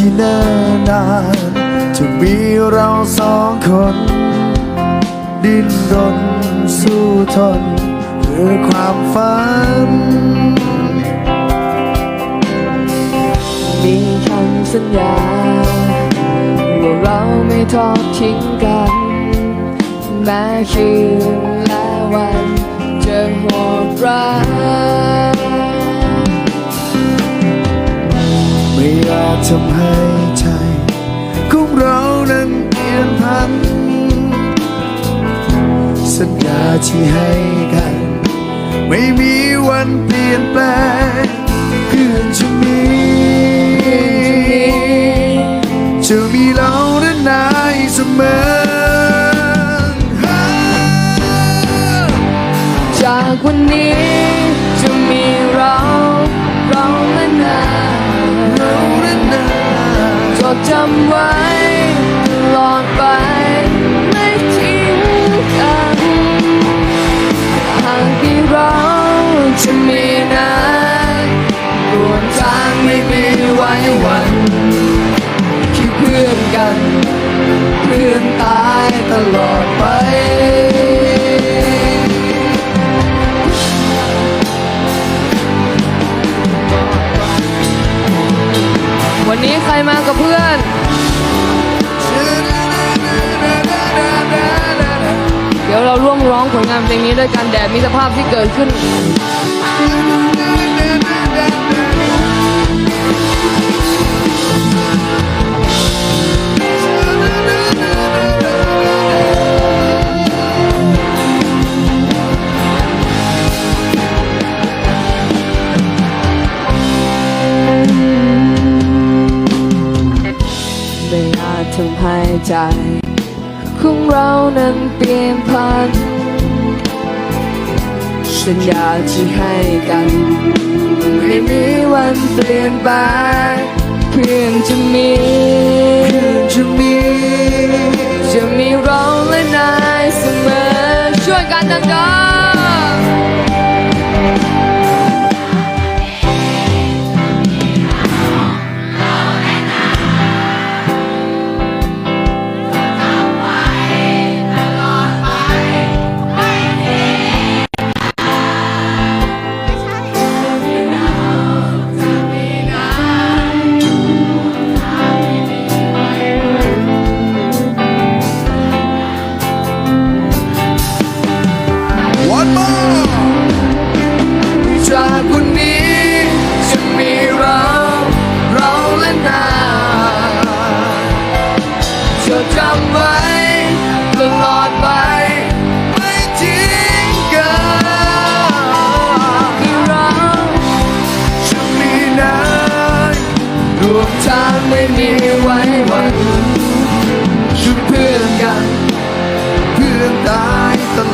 ที่เนิ่นนานจะมีเราสองคน ดิ้นรนสู้ทน เพื่อความฝัน มีคำสัญญา ว่าเราไม่ทอดทิ้งกัน แม้คืนและ ทำให้ใจของเรานั้นเปลี่ยนพัน สัญญาที่ให้กัน ไม่มีวันเปลี่ยนแปลงเพื่อนจะมีจะมีเราและนายเสมอ จากวันนี้ ดจำไว้ตลอดไปไม่ทิ้งกันหากที่เราจะมีนะรวมทางไม่มีไว้วันคิดเพื่อนกัน เพื่อนตายตลอดไป มากับเพื่อน เดี๋ยวเราร่วมร้องผลงานเพลงนี้ด้วยกันแดดมิตรภาพที่เกิดขึ้น ทำให้ใจ ของเรานั้นเปลี่ยนพันสัญญาที่ให้กันไม่มีวันเปลี่ยนแปเพื่อนจะมีจะมีจะมีเราและนายเสมอช่วยกันดัง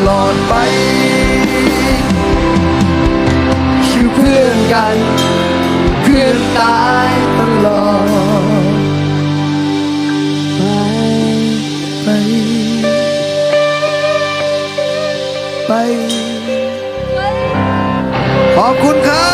ลอดไปคือเพื่อนกัน เพื่อนตายตลอดไปไปไปขอบคุณครับ